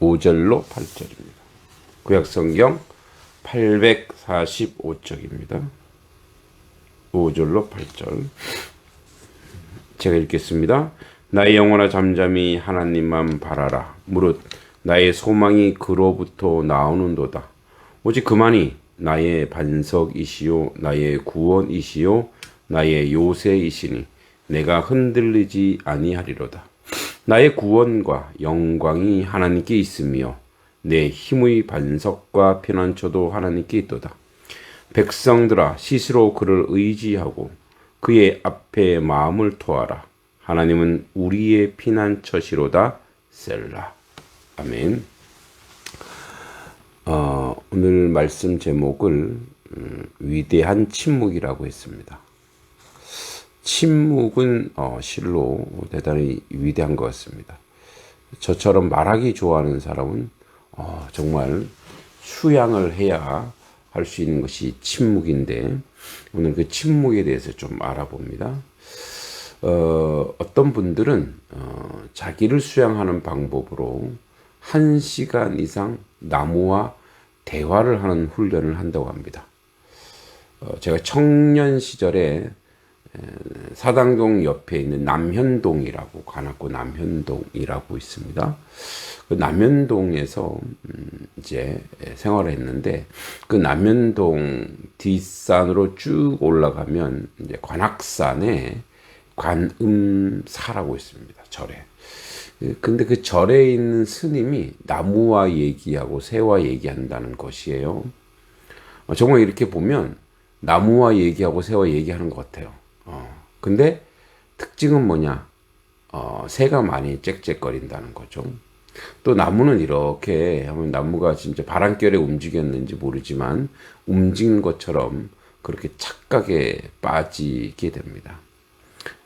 5절로 8절입니다. 구약성경 845쪽입니다. 5절로 8절. 제가 읽겠습니다. 나의 영혼아 잠잠히 하나님만 바라라. 무릇 나의 소망이 그로부터 나오는도다. 오직 그만이 나의 반석이시요 나의 구원이시요 나의 요새이시니 내가 흔들리지 아니하리로다. 나의 구원과 영광이 하나님께 있으며 내 힘의 반석과 피난처도 하나님께 있도다. 백성들아 스스로 그를 의지하고 그의 앞에 마음을 토하라. 하나님은 우리의 피난처시로다. 셀라. 아멘. 어, 오늘 말씀 제목을 음, 위대한 침묵이라고 했습니다. 침묵은 어, 실로 대단히 위대한 것 같습니다. 저처럼 말하기 좋아하는 사람은 어, 정말 수양을 해야 할 수 있는 것이 침묵인데 오늘 그 침묵에 대해서 좀 알아봅니다. 어, 어떤 분들은 어, 자기를 수양하는 방법으로 한 시간 이상 나무와 대화를 하는 훈련을 한다고 합니다. 어, 제가 청년 시절에 사당동 옆에 있는 남현동이라고 관악구 남현동이라고 있습니다. 그 남현동에서 음, 이제 생활을 했는데 그 남현동 뒷산으로 쭉 올라가면 이제 관악산에 관음사라고 있습니다. 절에. 근데 그 절에 있는 스님이 나무와 얘기하고 새와 얘기한다는 것이에요. 어, 정말 이렇게 보면 나무와 얘기하고 새와 얘기하는 것 같아요. 어, 근데 특징은 뭐냐? 어, 새가 많이 짹짹거린다는 거죠. 또 나무는 이렇게 하면 나무가 진짜 바람결에 움직였는지 모르지만 움직인 것처럼 그렇게 착각에 빠지게 됩니다.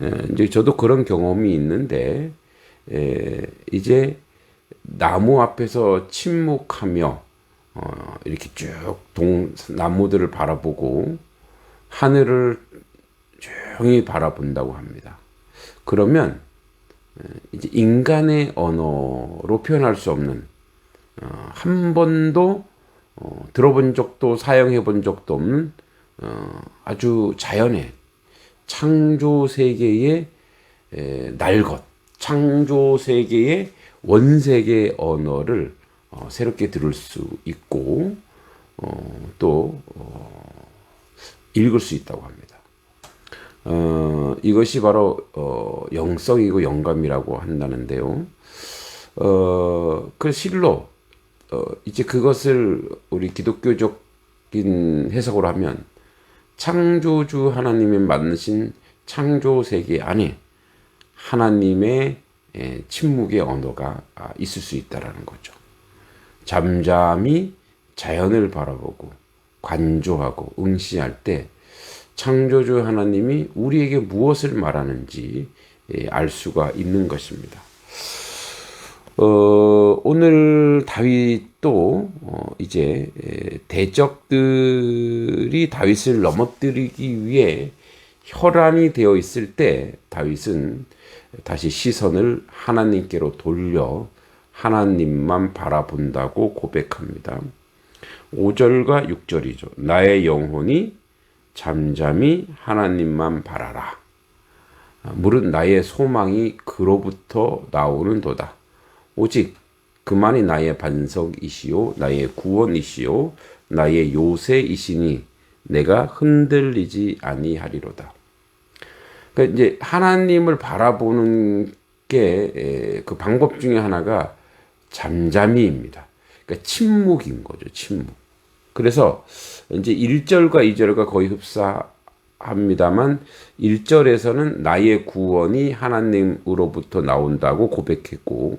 에, 이제 저도 그런 경험이 있는데 에, 이제 나무 앞에서 침묵하며 어, 이렇게 쭉 동, 나무들을 바라보고 하늘을 조용히 바라본다고 합니다. 그러면 이제 인간의 언어로 표현할 수 없는 어, 한 번도 어, 들어본 적도 사용해 본 적도 없는 어, 아주 자연의 창조 세계의 에, 날것, 창조 세계의 원세계 언어를 어, 새롭게 들을 수 있고 어, 또 어, 읽을 수 있다고 합니다. 어, 이것이 바로 어, 영성이고 영감이라고 한다는데요. 어, 그 실로 어, 이제 그것을 우리 기독교적인 해석으로 하면 창조주 하나님의 만드신 창조 세계 안에 하나님의 에, 침묵의 언어가 아, 있을 수 있다라는 거죠. 잠잠히 자연을 바라보고 관조하고 응시할 때 창조주 하나님이 우리에게 무엇을 말하는지 예, 알 수가 있는 것입니다. 어, 오늘 다윗도 어, 이제 예, 대적들이 다윗을 넘어뜨리기 위해 혈안이 되어 있을 때 다윗은 다시 시선을 하나님께로 돌려 하나님만 바라본다고 고백합니다. 5절과 6절이죠. 나의 영혼이 잠잠히 하나님만 바라라. 무릇 나의 소망이 그로부터 나오는 도다. 오직 그만이 나의 반석이시요 나의 구원이시요 나의 요새이시니 내가 흔들리지 아니하리로다. 그러니까 이제 하나님을 바라보는 게 그 방법 중에 하나가 잠잠히입니다. 그러니까 침묵인 거죠. 침묵. 그래서 이제 1절과 2절과 거의 흡사합니다만 1절에서는 나의 구원이 하나님으로부터 나온다고 고백했고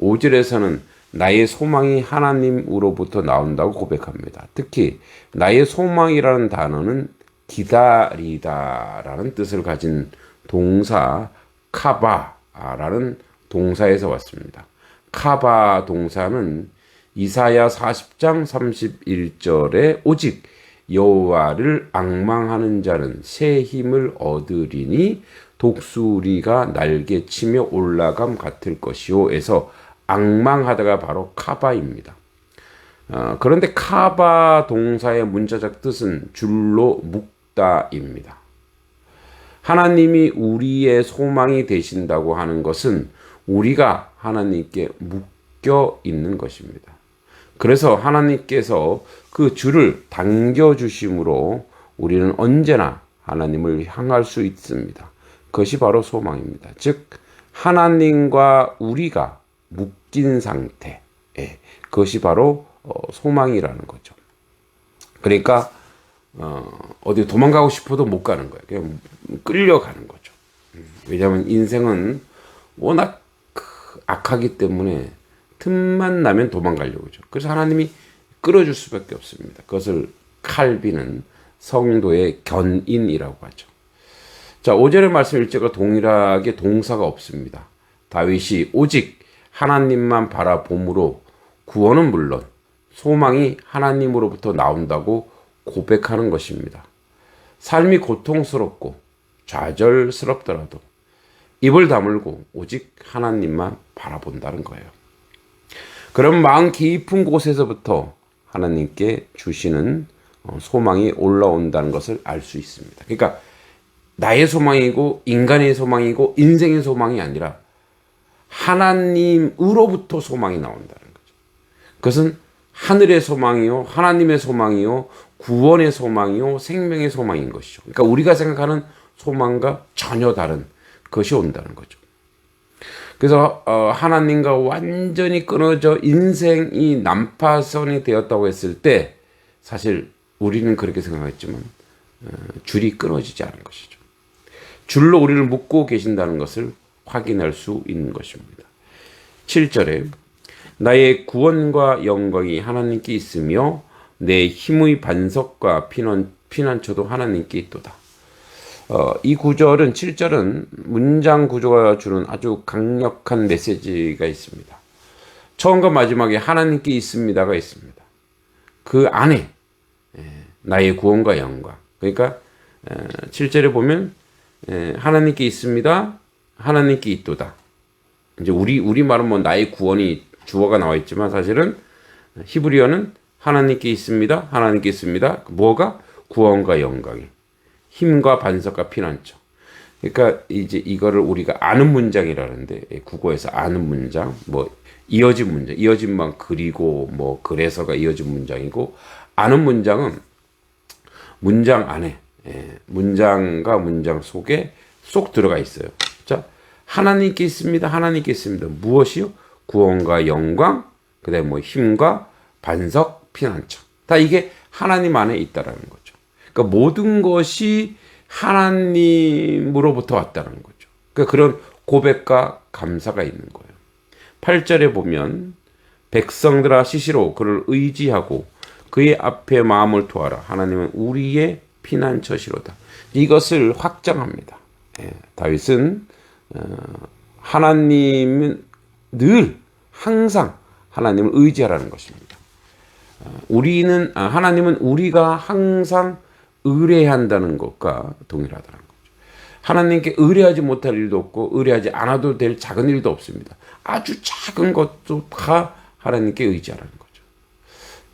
5절에서는 나의 소망이 하나님으로부터 나온다고 고백합니다. 특히 나의 소망이라는 단어는 기다리다라는 뜻을 가진 동사 카바라는 동사에서 왔습니다. 카바 동사는 이사야 40장 31절에 오직 여호와를 악망하는 자는 새 힘을 얻으리니 독수리가 날개 치며 올라감 같을 것이오에서 앙망하다가 바로 카바입니다. 어, 그런데 카바 동사의 문자적 뜻은 줄로 묶다입니다. 하나님이 우리의 소망이 되신다고 하는 것은 우리가 하나님께 묶여 있는 것입니다. 그래서 하나님께서 그 줄을 당겨 주심으로 우리는 언제나 하나님을 향할 수 있습니다. 그것이 바로 소망입니다. 즉 하나님과 우리가 묶인 상태. 예, 그것이 바로 어, 소망이라는 거죠. 그러니까 어, 어디 도망가고 싶어도 못 가는 거예요. 그냥 끌려가는 거죠. 음, 왜냐하면 인생은 워낙 악하기 때문에 틈만 나면 도망가려고 하죠. 그래서 하나님이 끌어줄 수밖에 없습니다. 그것을 칼비는 성도의 견인이라고 하죠. 자, 5절의 말씀 일제가 동일하게 동사가 없습니다. 다윗이 오직 하나님만 바라봄으로 구원은 물론 소망이 하나님으로부터 나온다고 고백하는 것입니다. 삶이 고통스럽고 좌절스럽더라도 입을 다물고 오직 하나님만 바라본다는 거예요. 그럼 마음 깊은 곳에서부터 하나님께 주시는 어, 소망이 올라온다는 것을 알 수 있습니다. 그러니까 나의 소망이고 인간의 소망이고 인생의 소망이 아니라 하나님으로부터 소망이 나온다는 거죠. 그것은 하늘의 소망이요, 하나님의 소망이요, 구원의 소망이요, 생명의 소망인 것이죠. 그러니까 우리가 생각하는 소망과 전혀 다른 것이 온다는 거죠. 그래서 어, 하나님과 완전히 끊어져 인생이 난파선이 되었다고 했을 때 사실 우리는 그렇게 생각했지만 어, 줄이 끊어지지 않은 것이죠. 줄로 우리를 묶고 계신다는 것을 확인할 수 있는 것입니다. 7절에 나의 구원과 영광이 하나님께 있으며 내 힘의 반석과 피난, 피난처도 하나님께 있도다. 어, 이 구절은 7절은 문장 구조가 주는 아주 강력한 메시지가 있습니다. 처음과 마지막에 하나님께 있습니다가 있습니다. 그 안에 예, 나의 구원과 영광. 그러니까 7절에 보면 예, 하나님께 있습니다. 하나님께 있도다. 이제 우리 우리 말은 뭐 나의 구원이 주어가 나와 있지만 사실은 히브리어는 하나님께 있습니다. 하나님께 있습니다. 뭐가 구원과 영광이 힘과 반석과 피난처. 그러니까 이제 이거를 우리가 아는 문장이라는데 예, 국어에서 아는 문장, 뭐 이어진 문장, 이어진 만 그리고 뭐 그래서가 이어진 문장이고 아는 문장은 문장 안에 예, 문장과 문장 속에 쏙 들어가 있어요. 자, 하나님께 있습니다. 하나님께 있습니다. 무엇이요? 구원과 영광, 그다음에 뭐 힘과 반석, 피난처. 다 이게 하나님 안에 있다라는 거죠. 그러니까 모든 것이 하나님으로부터 왔다는 거죠. 그러니까 그런 고백과 감사가 있는 거예요. 8절에 보면 백성들아 시시로 그를 의지하고 그의 앞에 마음을 토하라. 하나님은 우리의 피난처시로다. 이것을 확장합니다. 예, 다윗은 어, 하나님은 늘 항상 하나님을 의지하라는 것입니다. 어, 우리는 아, 하나님은 우리가 항상 의뢰한다는 것과 동일하다는 거죠. 하나님께 의뢰하지 못할 일도 없고 의뢰하지 않아도 될 작은 일도 없습니다. 아주 작은 것도 다 하나님께 의지하라는 거죠.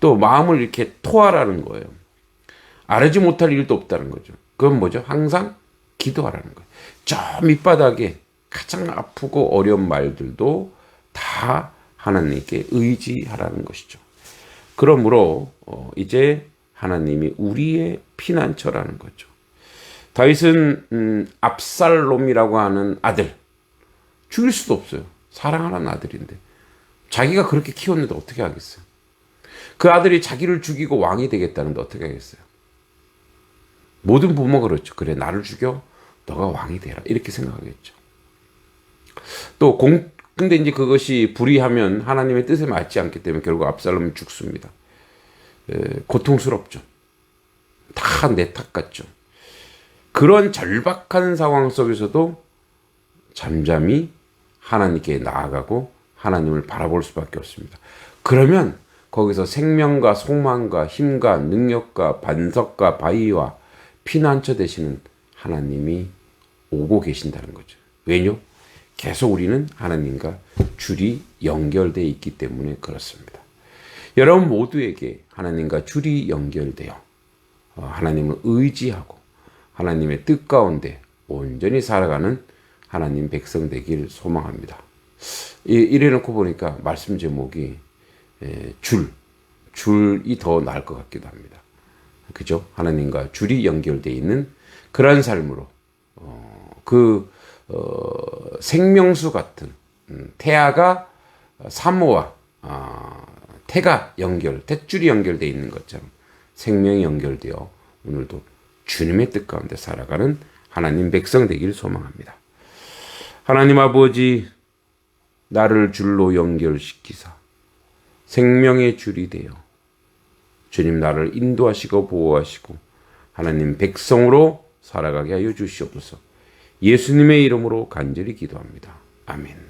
또 마음을 이렇게 토하라는 거예요. 알지 못할 일도 없다는 거죠. 그건 뭐죠? 항상 기도하라는 거예요. 저 밑바닥에 가장 아프고 어려운 말들도 다 하나님께 의지하라는 것이죠. 그러므로 어, 이제 하나님이 우리의 피난처라는 거죠. 다윗은 음, 압살롬이라고 하는 아들 죽일 수도 없어요. 사랑하는 아들인데 자기가 그렇게 키웠는데 어떻게 하겠어요? 그 아들이 자기를 죽이고 왕이 되겠다는데 어떻게 하겠어요? 모든 부모가 그렇죠. 그래 나를 죽여 너가 왕이 되라 이렇게 생각하겠죠. 또 공, 근데 이제 그것이 불의하면 하나님의 뜻에 맞지 않기 때문에 결국 압살롬이 죽습니다. 에, 고통스럽죠. 다 내 탓 같죠. 그런 절박한 상황 속에서도 잠잠히 하나님께 나아가고 하나님을 바라볼 수밖에 없습니다. 그러면 거기서 생명과 소망과 힘과 능력과 반석과 바위와 피난처 되시는 하나님이 오고 계신다는 거죠. 왜냐? 계속 우리는 하나님과 줄이 연결되어 있기 때문에 그렇습니다. 여러분 모두에게 하나님과 줄이 연결되어 어, 하나님을 의지하고 하나님의 뜻 가운데 온전히 살아가는 하나님 백성 되길 소망합니다. 이래 놓고 보니까 말씀 제목이 줄, 줄이 더 나을 것 같기도 합니다. 그죠? 하나님과 줄이 연결되어 있는 그러한 삶으로 어, 그 어, 생명수 같은 음, 태아가 사모와 어, 태가 연결, 탯줄이 연결되어 있는 것처럼 생명이 연결되어 오늘도 주님의 뜻 가운데 살아가는 하나님 백성 되길 소망합니다. 하나님 아버지 나를 줄로 연결시키사 생명의 줄이 되어 주님 나를 인도하시고 보호하시고 하나님 백성으로 살아가게 하여 주시옵소서. 예수님의 이름으로 간절히 기도합니다. 아멘.